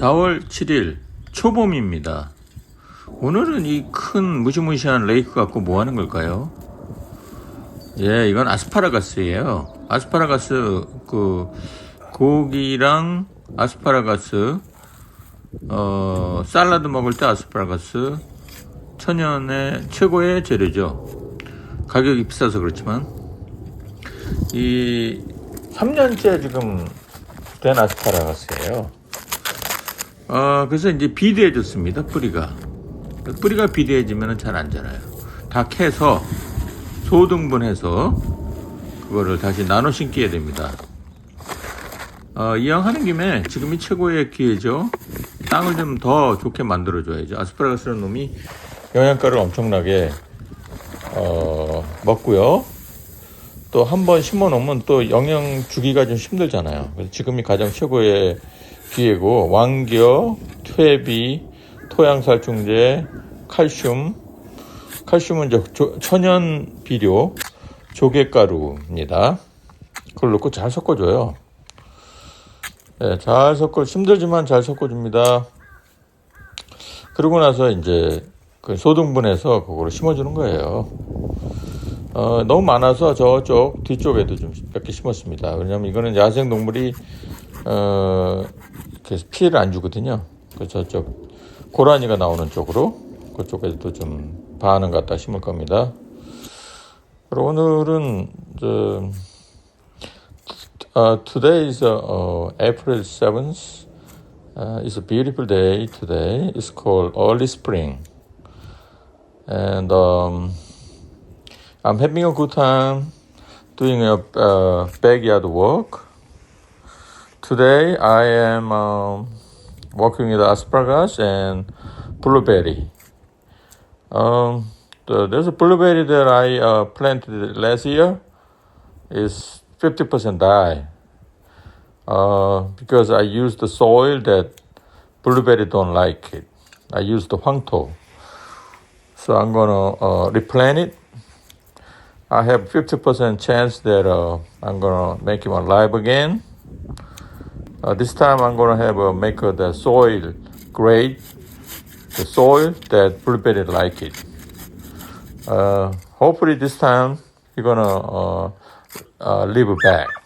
4월 7일 초봄입니다. 오늘은 이 큰 무시무시한 레이크 갖고 뭐 하는 걸까요? 예, 이건 아스파라가스예요. 아스파라가스 그 고기랑 아스파라가스 어 샐러드 먹을 때 아스파라가스 천연의 최고의 재료죠. 가격이 비싸서 그렇지만 이 3년째 지금 된 아스파라가스예요. 어, 그래서 이제 비대해졌습니다, 뿌리가. 뿌리가 비대해지면 잘 안 자라요. 다 캐서 소등분해서 그거를 다시 나눠 심기해야 됩니다. 어, 이왕 하는 김에 지금이 최고의 기회죠. 땅을 좀 더 좋게 만들어줘야죠. 아스파라거스라는 놈이 영양가를 엄청나게 어, 먹고요. 또 한 번 심어 놓으면 또 영양 주기가 좀 힘들잖아요. 그래서 지금이 가장 최고의 기회고 왕겨, 퇴비, 토양살충제, 칼슘, 칼슘은 이제 조- 천연 비료, 조개가루입니다. 그걸 넣고 잘 섞어줘요. 네, 잘 섞어 힘들지만 잘 섞어줍니다. 그러고 나서 이제 그 소등분해서 그거를 심어주는 거예요. 어, 너무 많아서 저쪽 뒤쪽에도 좀 몇 개 심었습니다. 왜냐면 이거는 야생 동물이 어, 피해를 안 주거든요. 그래서 저쪽 고라니가 나오는 쪽으로 그쪽에도 좀 반은 갖다 심을 겁니다. 그리고 오늘은 저, uh, today is uh, April 7th. Uh, it's a beautiful day today. It's called early spring. And um, I'm having a good time doing a uh, backyard work. Today I am um, working with asparagus and blueberry. Um, the, there's a blueberry that I uh, planted last year. Is 50% die uh, because I use the soil that blueberry don't like it. I use the 황토. So I'm gonna uh, replant it. I have 50% chance that uh, I'm gonna make him alive again. Uh, this time I'm gonna have uh, make uh, the soil great, the soil that blueberry like it. Uh, hopefully this time you're gonna uh, uh, live back.